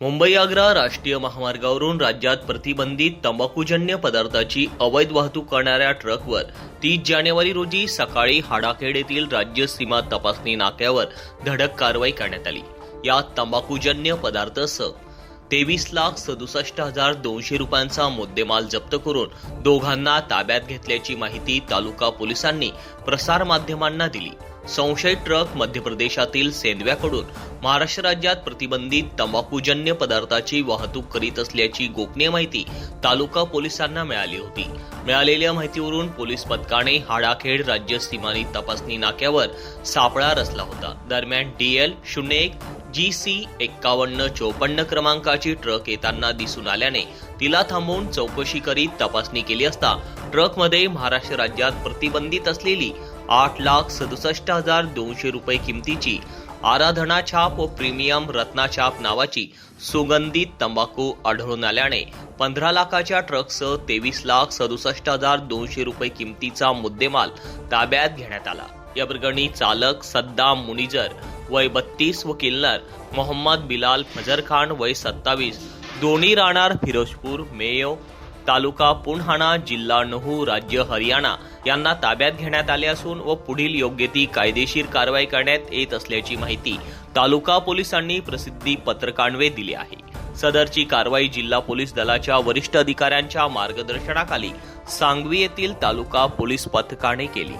मुंबई आग्रा राष्ट्रीय महामार्गावरून राज्यात प्रतिबंधित तंबाखूजन्य पदार्थाची अवैध वाहतूक करणाऱ्या ट्रकवर तीस जानेवारी रोजी सकाळी हाडाखेड येथील राज्य सीमा तपासणी नाक्यावर धडक कारवाई करण्यात आली. यात तंबाखूजन्य पदार्थासह तेवीस लाख सदुसष्ट हजार दोनशे रुपयांचा मुद्देमाल जप्त करून दोघांना ताब्यात घेतल्याची माहिती तालुका पोलिसांनी प्रसारमाध्यमांना दिली. संशयित ट्रक मध्य प्रदेशातील सेंदव्याकडून महाराष्ट्र राज्यात प्रतिबंधित तंबाखूजन्य पदार्थाची वाहतूक करीत असल्याची गोपनीय माहिती तालुका पोलिसांना मिळाली होती. मिळालेल्या माहितीवरून पोलीस पथकाने हाडाखेड राज्य सीमानी तपासणी नाक्यावर सापळा रचला होता. दरम्यान डीएल शून्य एक जी सी एक्कावन्न चोपन्न क्रमांकाची ट्रक येताना दिसून आल्याने तिला थांबवून चौकशी करीत तपासणी केली असता ट्रकमध्ये महाराष्ट्र राज्यात प्रतिबंधित असलेली आठ लाख सदुसष्ट हजार दोनशे रुपये किमतीची आराधना छाप व प्रीमियम रत्नाछाप नावाची सुगंधित तंबाखू आढळून आल्याने पंधरा लाखाच्या ट्रकसह तेवीस लाख सदुसष्ट हजार दोनशे रुपये किमतीचा मुद्देमाल ताब्यात घेण्यात आला. या प्रकरणी चालक सद्दाम मुनिजर वय बत्तीस व किल्लर मोहम्मद बिलाल फजर खान वय सत्तावीस दोन्ही राहणार फिरोजपूर मेयो तालुका पुणहाणा जिल्हा नहू राज्य हरियाणा यांना ताब्यात घेण्यात आले असून व पुढील योग्य ती कायदेशीर कारवाई करण्यात येत असल्याची माहिती तालुका पोलिसांनी प्रसिद्धी पत्रकान्वे दिली आहे. सदरची कारवाई जिल्हा पोलीस दलाच्या वरिष्ठ अधिकाऱ्यांच्या मार्गदर्शनाखाली सांगवी येथील तालुका पोलीस पथकाने केली.